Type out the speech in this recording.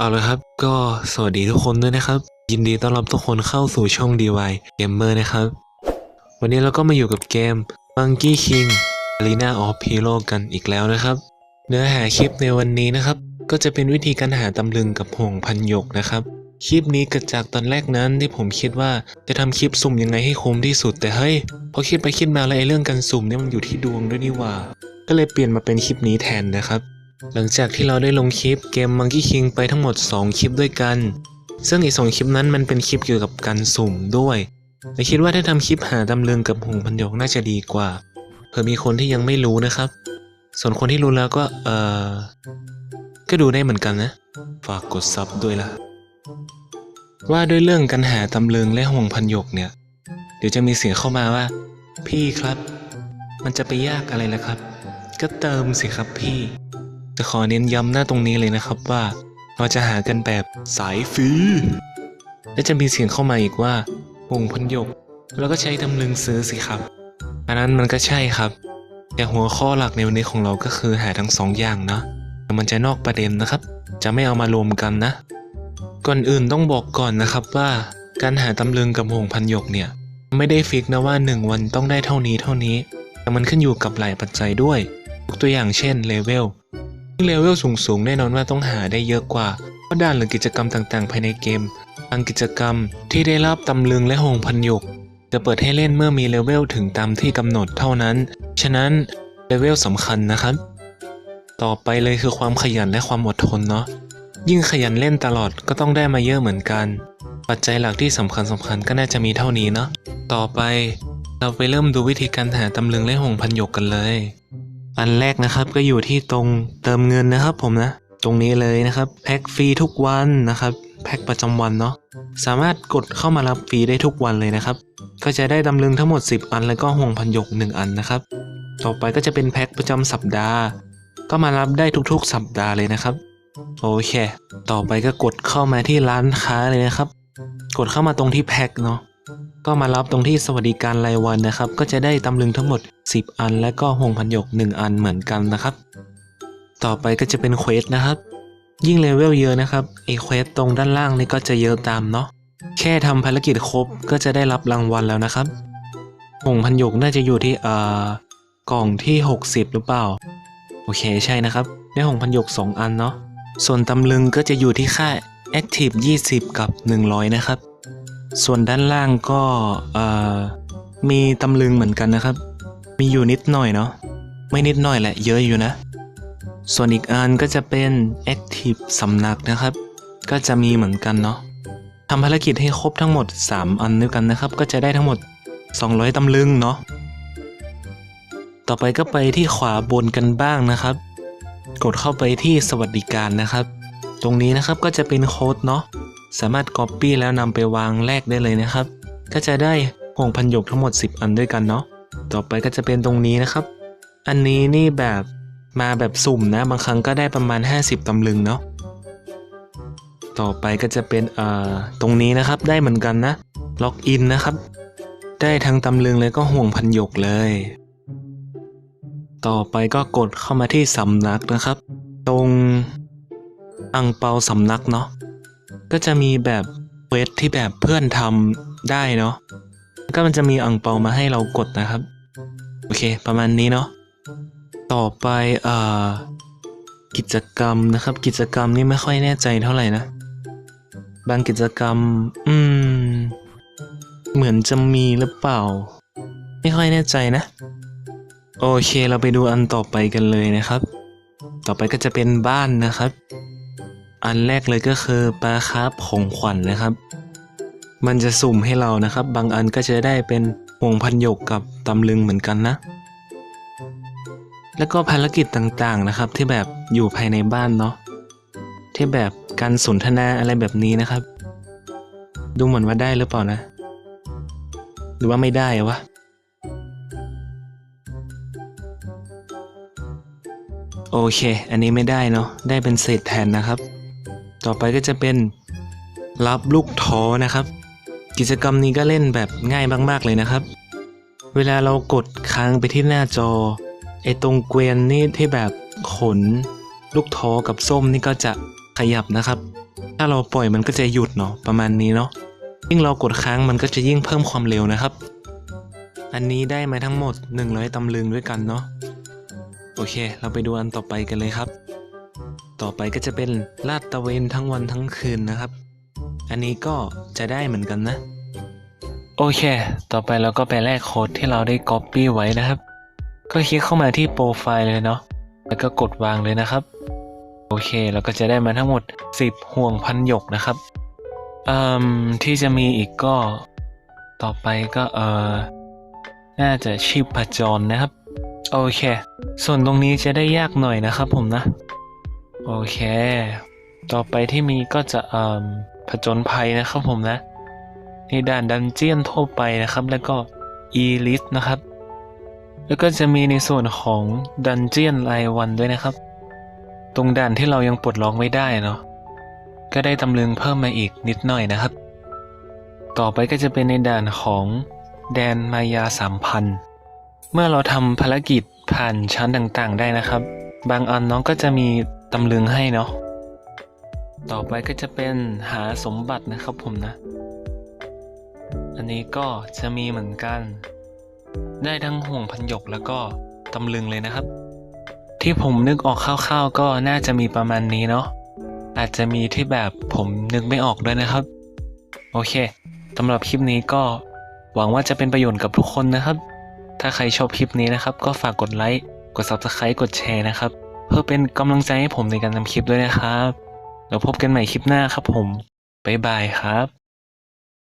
เอาละครับ ก็สวัสดีทุกคนด้วยนะครับ ยินดีต้อนรับทุกคนเข้าสู่ช่อง DY Gamer นะครับ วันนี้เราก็มาอยู่กับเกม Monkey King Arena of Hero กันอีกแล้วนะครับ เนื้อหาคลิปในวันนี้นะครับ ก็จะเป็นวิธีการหาตำลึงกับห่วงพันหยกนะครับคลิปนี้เกิดจากตอนแรกนั้นที่ผมคิดว่าจะทำคลิปสุ่มยังไงให้คุ้มที่สุดแต่เฮ้ยพอคิดไปคิดมาแล้วไอ้เรื่องการสุ่มเนี่ยมันอยู่ที่ดวงด้วยนี่ว่า ก็เลยเปลี่ยนมาเป็นคลิปนี้แทนนะครับ หลังจากที่เราได้ลงคลิปเกม Monkey King ไปทั้งหมด 2 คลิปด้วยกัน ซึ่งอีกสองคลิปนั้นมันเป็นคลิปเกี่ยวกับการสุ่มด้วยแต่คิดว่าถ้าทำคลิปหาตำลึงกับหงพันหยกน่าจะดีกว่า เผื่อมีคนที่ยังไม่รู้นะครับ ส่วนคนที่รู้แล้วก็เออก็ดูได้เหมือนกันนะ ฝากกดซับด้วยล่ะ ว่าด้วยเรื่องการหาตำลึงและห่วงพันหยกเนี่ย เดี๋ยวจะมีเสียงเข้ามาว่า พี่ครับ มันจะไปยากอะไรล่ะครับ ก็เติมสิครับพี่ จะขอเน้นย้ำหน้าตรงนี้เลยนะครับว่า เราจะหากันแบบสายฟรีและจะมีเสียงเข้ามาอีกว่าห่วงพันหยกเราก็ใช้ตำลึงซื้อสิครับ อันนั้นมันก็ใช่ครับ แต่หัวข้อหลักในวันนี้ของเราก็คือหาทั้งสองอย่างนะแต่มันจะนอกประเด็นนะครับ จะไม่เอามารวมกันนะ ก่อนอื่นต้องบอกก่อนนะครับว่า การหาตำลึงกับห่วงพันหยกเนี่ย ไม่ได้ฟิกนะว่า 1 วันต้องได้เท่านี้เท่านี้ แต่มันขึ้นอยู่กับหลายปัจจัยด้วยยกตัวอย่างเช่นเลเวล เลเวลสูงๆ แน่นอนว่าต้องหาได้เยอะกว่า เพราะด่านหรือกิจกรรมต่างๆ ภายในเกมบางกิจกรรมที่ได้รับตำลึงและหงพันยก จะเปิดให้เล่นเมื่อมีเลเวลถึงตามที่กำหนดเท่านั้น ฉะนั้นเลเวลสำคัญนะครับ ต่อไปเลยคือความขยันและความอดทนเนาะ ยิ่งขยันเล่นตลอดก็ต้องได้มาเยอะเหมือนกัน ปัจจัยหลักที่สำคัญสำคัญก็น่าจะมีเท่านี้เนาะ ต่อไปเราไปเริ่มดูวิธีการหาตำลึงและหงพันยกกันเลย อันแรกนะครับก็อยู่ที่ตรงเติมเงินนะครับ ผมนะ ตรงนี้เลยนะครับแพ็คฟรีทุกวันนะครับแพ็คประจำวันเนาะสามารถกดเข้ามารับฟรีได้ทุกวันเลยนะครับ ก็จะได้ตำลึงทั้งหมด 10 อัน แล้วก็ห่วงพันหยก 1 อันนะครับ ต่อไปก็จะเป็นแพ็คประจำสัปดาห์ ก็มารับได้ทุกๆ สัปดาห์เลยนะครับโอเค ต่อไปก็กดเข้ามาที่ร้านค้าเลยนะครับ กดเข้ามาตรงที่แพ็คเนาะ ก็มารับตรงที่สวัสดิการรายวันนะครับ ก็จะได้ตำลึงทั้งหมด 10 อัน และก็หงพันหยก 1 อันเหมือนกันนะครับ ต่อไปก็จะเป็นเควสนะครับ ยิ่งเลเวลเยอะนะครับไอเควสตรงด้านล่างนี่ก็จะเยอะตามเนาะแค่ทำภารกิจครบก็จะได้รับรางวัลแล้วนะครับหงพันหยกน่าจะอยู่ที่เอ่อกล่องที่ 60 หรือเปล่า โอเคใช่นะครับได้หงพันหยก 2 อันเนาะส่วนตำลึงก็จะอยู่ที่ค่า Active 20 กับ 100 นะครับ ส่วนด้านล่างก็มีตำลึงเหมือนกันนะครับ มีอยู่นิดหน่อยเนาะไม่นิดหน่อยแหละเยอะอยู่นะ ส่วนอีกอันก็จะเป็น Active สำนักนะครับ ก็จะมีเหมือนกันเนาะทำภารกิจให้ครบทั้งหมด 3 อันด้วยกันนะครับ ก็จะได้ทั้งหมด 200ตำลึงเนาะต่อไปก็ไปที่ขวาบนกันบ้างนะครับ กดเข้าไปที่สวัสดิการนะครับ ตรงนี้นะครับก็จะเป็นโค้ดเนาะ สามารถ Copy แล้วนำไปวางแลกได้เลยนะครับ ก็จะได้ห่วงพันหยกทั้งหมด 10 อันด้วยกันเนาะต่อไปก็จะเป็นตรงนี้นะครับ อันนี้นี่แบบมาแบบสุ่มนะ บางครั้งก็ได้ประมาณ 50ตำลึงเนาะต่อไปก็จะเป็นเอ่อตรงนี้นะครับได้เหมือนกันนะล็อกอินนะครับ ได้ทั้งตำลึงเลยก็ห่วงพันหยกเลย ต่อไปก็กดเข้ามาที่สำนักนะครับ ตรงอังเปาสำนักเนาะ ก็จะมีแบบเวทที่แบบเพื่อนทำได้เนาะก็มันจะมีอังเปามาให้เรากดนะครับ โอเค ประมาณนี้เนาะต่อไปเอ่อกิจกรรมนะครับ กิจกรรมนี่ไม่ค่อยแน่ใจเท่าไหร่นะ บางกิจกรรม อืม เหมือนจะมีหรือเปล่า ไม่ค่อยแน่ใจนะ โอเคเราไปดูอันต่อไปกันเลยนะครับ ต่อไปก็จะเป็นบ้านนะครับ อันแรกเลยก็คือปลาคาร์ฟของขวัญนะครับ มันจะสุ่มให้เรานะครับ บางอันก็จะได้เป็นห่วงพันหยกกับตำลึงเหมือนกันนะ แล้วก็ภารกิจต่างๆนะครับ ที่แบบอยู่ภายในบ้านเนาะที่แบบการสนทนาอะไรแบบนี้นะครับ ดูเหมือนว่าได้หรือเปล่านะ หรือว่าไม่ได้วะโอเค อันนี้ไม่ได้เนาะ ได้เป็นเศษแทนนะครับ ต่อไปก็จะเป็นรับลูกท้อนะครับ กิจกรรมนี้ก็เล่นแบบง่ายมากๆเลยนะครับ เวลาเรากดค้างไปที่หน้าจอไอ้ตรงเกวียนนี่ที่แบบขน ลูกท้อกับส้มนี่ก็จะขยับนะครับ ถ้าเราปล่อยมันก็จะหยุดเนาะประมาณนี้เนาะยิ่งเรากดค้างมันก็จะยิ่งเพิ่มความเร็วนะครับ อันนี้ได้มาทั้งหมด 100ตำลึงด้วยกันเนาะโอเค เราไปดูอันต่อไปกันเลยครับ ต่อไปก็จะเป็นลาดตะเวนทั้งวันทั้งคืนนะครับ อันนี้ก็จะได้เหมือนกันนะ โอเค ต่อไปเราก็ไปแลกโค้ดที่เราได้ Copy ไว้นะครับ ก็คลิกเข้ามาที่โปรไฟล์เลยเนาะ แล้วก็กดวางเลยนะครับ โอเค เราก็จะได้มาทั้งหมด 10 ห่วงพันหยกนะครับเอ่มที่จะมีอีกก็ ต่อไปก็เออน่าจะชีพจรนะครับ โอเค ส่วนตรงนี้จะได้ยากหน่อยนะครับผมนะ โอเค ต่อไปที่มีก็จะเอ่อผจญภัยนะครับผมนะ นี่ด่านดันเจียนทั่วไปนะครับ แล้วก็ e l i s t นะครับ แล้วก็จะมีในส่วนของดันเจียนรายวันด้วยนะครับ ตรงด่านที่เรายังปลดล็อกไม่ได้เนาะ ก็ได้ตำลึงเพิ่มมาอีกนิดหน่อยนะครับ ต่อไปก็จะเป็นในด่านของแดนมายาสามพัน เมื่อเราทำภารกิจผ่านชั้นต่างๆ ได้นะครับ บางอันน้องก็จะมี ตำลึงให้เนาะ ต่อไปก็จะเป็นหาสมบัตินะครับผมนะ อันนี้ก็จะมีเหมือนกัน ได้ทั้งห่วงพันหยกแล้วก็ตำลึงเลยนะครับ ที่ผมนึกออกคร่าวๆก็น่าจะมีประมาณนี้เนาะ อาจจะมีที่แบบผมนึกไม่ออกด้วยนะครับ โอเคสำหรับคลิปนี้ก็หวังว่าจะเป็นประโยชน์กับทุกคนนะครับ ถ้าใครชอบคลิปนี้นะครับ ก็ฝากกดไลค์ กด Subscribe กดแชร์นะครับ เพื่อเป็นกำลังใจให้ผมในการทำคลิปด้วยนะครับ แล้วพบกันใหม่คลิปหน้าครับผม บ๊ายบายครับ